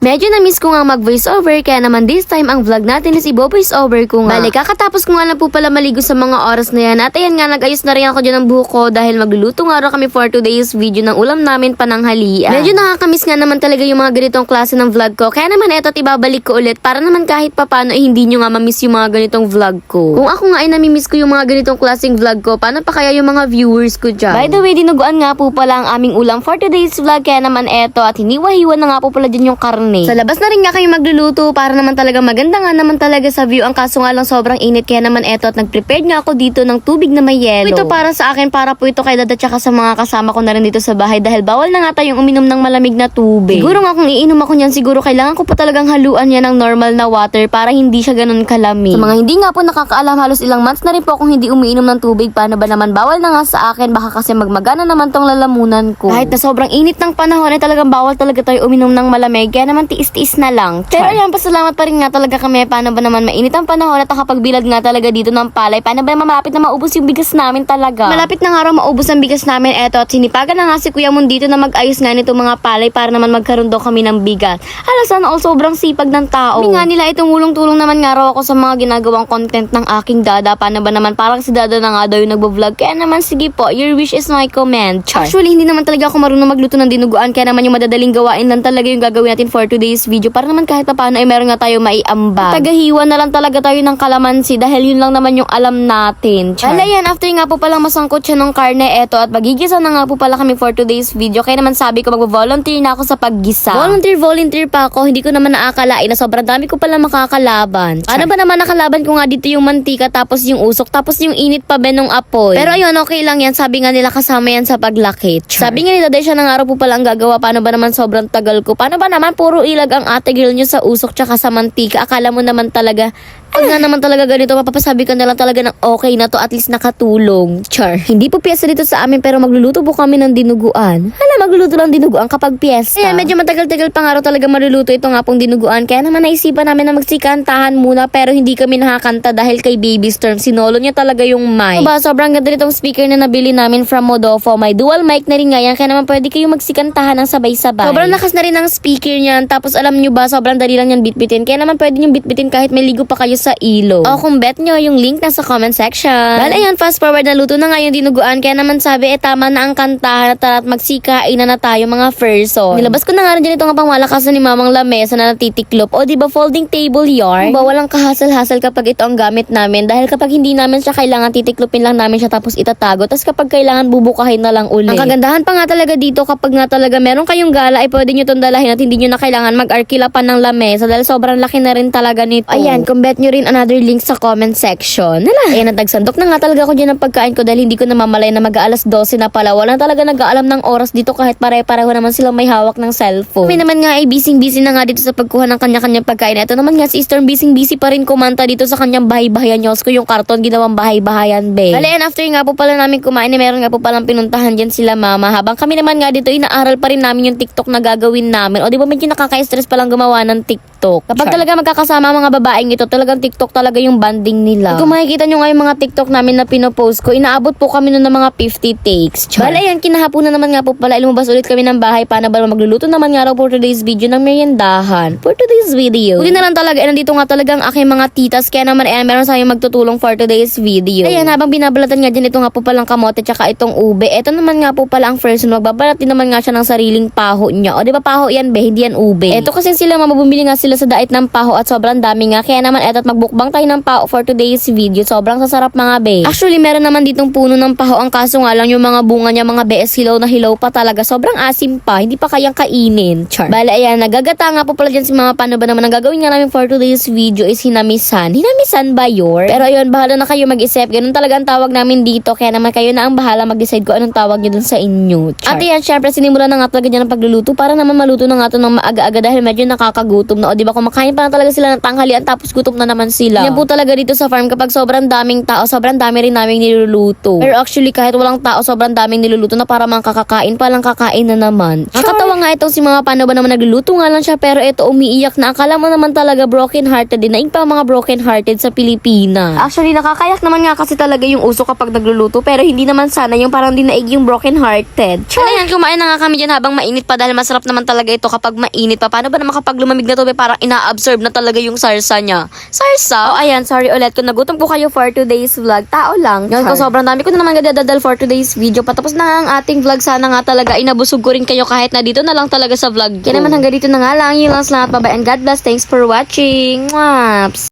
Medyo na-miss ko nga mag voiceover kaya naman this time ang vlog natin is ibo voiceover ko nga. Bale, kakatapos ko nga lang po pala maligo sa mga oras na yan at ayan nga nag-ayos na rin ako dyan ng buhok ko dahil magluluto nga raw kami for today's video ng ulam namin pananghalian. Medyo nakakamiss nga naman talaga yung mga ganitong klase ng vlog ko kaya naman eto at ibabalik ko ulit para naman kahit papano eh, hindi nyo nga mamiss yung mga ganitong vlog ko. Kung ako nga ay namimiss ko yung mga ganitong klaseng vlog ko, paano pa kaya yung mga viewers ko dyan? By the way, dinuguan nga po pala ang aming ulam for today's vlog kaya naman eto at hiniwa-hiwa na nga po pala dyan yung karne. Sa labas na rin nga kayo magluluto para naman talaga maganda nga naman talaga sa view. Ang kaso nga lang sobrang init kaya naman eto at nag-prepared nga ako dito ng tubig na may yelo. Ito para sa akin para po ito kay dada tsaka sa mga kasama ko na rin dito sa bahay dahil bawal na nga tayong uminom ng malamig na tubig. Siguro nga kung iinom ako niyan siguro kailangan ko pa talagang haluan yan ng normal na water para hindi siya ganun kalamig. Sa mga hindi nga po nakakaalam halos ilang months na rin po akong hindi umiinom ng tubig. Paano ba naman bawal na nga sa akin baka kasi magmagana naman tong lalamunan ko. Kahit na sobrang init ng panahon ay talagang bawal talaga tayo uminom ng malamig kaya naman tiis-tiis na lang. Pero ayan, pasalamat pa rin nga talaga kami. Paano ba naman mainit ang panahon at nakapagbilad nga talaga dito ng palay. Paano ba naman malapit na maubos yung bigas namin talaga? Malapit na nga raw maubos ang bigas namin. Eto, at sinipagan na nga si Kuya Mon dito na mag-ayos nga nito mga palay para naman magkaroon daw kami ng bigas. Hala, sana all sobrang sipag ng tao. Hindi nga nila itong ulong-tulong naman nga raw ako sa mga ginagawang content ng aking dada. Paano ba naman parang si dada na nga daw yung nagbo-vlog. Kaya naman, sige po, your wish is my command. Char. Actually, hindi naman talaga ako marunong magluto ng dinuguan. Kaya naman yung madadaling gawain lang talaga yung gagawin natin for today's video. Para naman kahit pa paano ay meron nga tayo maiambag. Tagahiwa na lang talaga tayo ng kalamansi dahil yun lang naman yung alam natin. Char. Ala yan, after nga po palang masangkot siya ng karne, eto at magigisa na nga po pala kami for today's video. Kaya naman sabi ko mag-volunteer na ako sa paggisa. Volunteer, volunteer pa ako. Hindi ko naman naakalain na sobrang dami ko pala makakalaban. Ano ba naman nakalaban ko nga dito yung mantika tapos yung usok tapos yung init pa ba nung apoy. Pero ayun, okay lang yan. Sabi nga nila kasama yan sa paglaki. Char. Sabi nga nila dahil siya ng araw po pala ang gagawa. Paano ba naman sobrang tagal ko? Paano ba naman puro ilag ang ate girl nyo sa usok tsaka sa mantika? Akala mo naman talaga pag nga naman talaga ganito, mapapasabi ka na lang talaga ng okay na to, at least nakatulong. Char. Hindi po piyesta dito sa amin, pero magluluto po kami ng dinuguan. Hala, magluluto ng dinuguan kapag piyesta. Ayan, medyo matagal-tagal pa nga raw talaga maluluto ito nga pong dinuguan. Kaya naman naisipan namin na magsikantahan muna, pero hindi kami nakakanta dahil kay Baby Storm. Sinolo niya talaga yung mic. Diba, sobrang ganda nitong speaker na nabili namin from Modofo. May dual mic na rin nga yan, kaya naman pwede kayo magsikantahan ng sabay-sabay. Sobrang lakas na rin ang speaker niyan. Tapos alam nyo ba, sobrang dali lang yan bitbitin. Kaya naman pwede nyo bitbitin kahit may ligo pa kayo sa ilog. O kung bet nyo, yung link nasa comment section. Well, ayun, fast forward na luto na nga yung dinuguan. Kaya naman sabi, eh tama na ang kantahan at tara't magsikain na na tayo mga person. Nilabas ko na nga rin dyan itong pangmalakasan ni mamang lamesa na natitiklop. O di ba folding table yarn? Diba walang kahasal-hasal kapag ito ang gamit namin. Dahil kapag hindi namin siya kailangan titiklopin lang namin siya tapos itatago. Tapos kapag kailangan bubukahin na lang uli. Ang kagandahan pa nga talaga dito kapag nga talaga meron kayong gala ay pwede nyo itong dalahin at hindi nyo na kailangan mag-arkila pa ng lamesa dahil sobrang laki na rin talaga nito. Ayan, kung bet nyo rin another link sa comment section. Hala, ayan, nagsandok na nga talaga ako dyan ng pagkain ko dahil hindi ko na mamalay na mag-aalas 12 na pala. Wala talaga nag-aalam ng oras dito kahit pare-pareho naman silang may hawak ng cellphone. Kami naman nga ay busy-busy na nga dito sa pagkuha ng kanya-kanyang pagkain. Ito naman nga si Eastern busy-busy pa rin kumanta dito sa kanyang bahay-bahayan. Yos ko yung karton ginawang bahay-bahayan, be. Hala, and after nga po pala namin kumain, eh, meron nga po palang pinuntahan dyan sila mama. Habang kami naman nga dito, inaaral pa rin namin yung TikTok na gagawin namin. O di ba medyo nakaka-stress palang gumawa ng TikTok. Kapag Char. talaga magkakasama mga babaeng ito, talagang TikTok talaga yung banding nila. Kung makikita nyo nga yung mga TikTok namin na pinopost ko, inaabot po kami nun ng mga 50 takes. Char. Bala yan, kinahaponan naman nga po pala, lumabas ulit kami ng bahay. Paano ba magluluto naman nga raw for today's video ng meriendahan. For today's video. Buti na lang talaga, eh, nandito nga talaga ang aking mga titas. Kaya naman, eh, meron sa magtutulong for today's video. Ayan, habang binabalatan nga dyan, ito nga po palang kamote tsaka itong ube. Ito naman nga po pala ang first one. Magbabalat din naman nga siya ng sariling paho niya. O, di ba paho yan, be? Hindi yan ube. Ito kasi sila, mabubili nga sila sa dait ng paho at sobrang dami nga. Kaya naman, eto at magbukbang tayo ng paho for today's video. Sobrang sasarap mga be. Actually, meron naman ditong puno ng paho. Ang kaso nga lang yung mga bunga niya, mga bees hilaw na hilaw pa talaga. Sobrang asim pa. Hindi pa kayang kainin. Char. Bala, ayan, nagagata nga po pala dyan si mga paano ba naman. Ang gagawin nga namin for today's video is hinamisan. Hinamisan ba yor? Pero ayun, bahala na kayo mag-isip. Ganun talaga ang tawag namin dito. Kaya naman kayo na ang bahala mag-decide kung anong tawag nyo dun sa inyo. Char. At ayan, syempre, sinimula na nga talaga dyan ang pagluluto para naman maluto na nga to ng maaga-aga dahil medyo nakakagutom na. O, di ba? Kumakain pa lang talaga sila ng tanghalian tapos gutom na naman sila. Yan po talaga dito sa farm kapag sobrang daming tao, sobrang dami rin naming niluluto. Pero actually kahit walang tao, sobrang daming niluluto na para mga kakakain pa lang kakain na naman. Nakakatawa nga itong si mga paano ba naman nagluluto nga lang siya pero ito umiiyak na. Akala mo naman talaga broken hearted din. Naing pa mga broken hearted sa Pilipinas. Actually nakakayak naman nga kasi talaga yung uso kapag nagluluto pero hindi naman sana yung parang dinaig yung broken hearted. Char! Ayan, kumain na nga kami dyan habang mainit pa dahil masarap naman talaga ito kapag mainit pa. Paano ba naman kapag lumamig na tubig parang ina-absorb na talaga yung sarsa niya. Sarsa? Oh, ayan, sorry ulit. Kung nagutom ko kayo for today's vlog, tao lang. Yan ko, sobrang dami ko na naman gadadadal for today's video. Patapos na nga ang ating vlog. Sana nga talaga inabusog ko rin kayo kahit na dito na lang talaga sa vlog. Kaya naman hanggang dito na nga lang. Yun lang salamat. Bye-bye and God bless. Thanks for watching. Mwaps!